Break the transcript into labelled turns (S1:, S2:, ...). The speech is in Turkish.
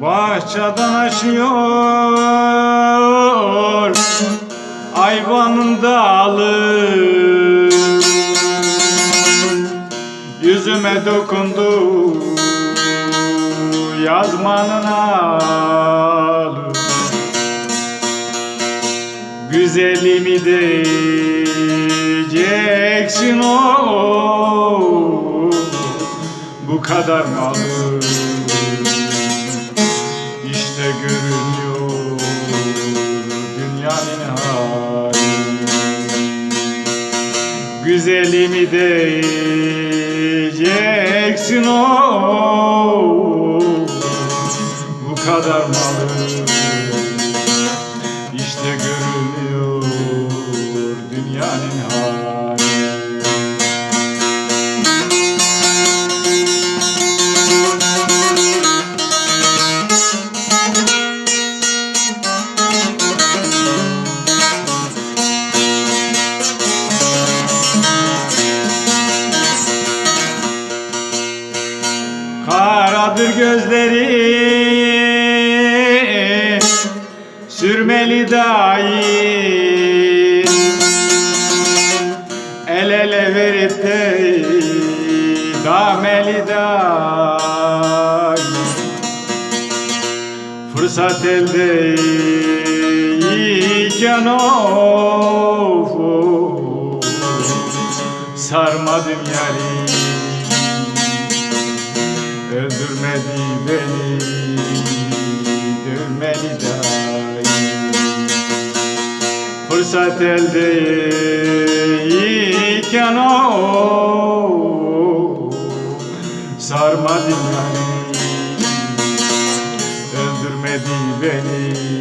S1: Bahçeden açıyor Ayvanın dalı. Yüzüme dokundu Yazmanın alı Güzelimi diyeceksin o Bu kadar mı alır görünüyor dünyanın hali Güzelimi diyeceksin o. Bu kadar mı Karadır gözleri Sürmeli dahi El ele verip de Dameli dahi Fırsat elde iken of, Sarmadım yari Öldürmedi beni Dövmeli dahi. Fırsat eldeyken o Sarmadı yani Öldürmedi beni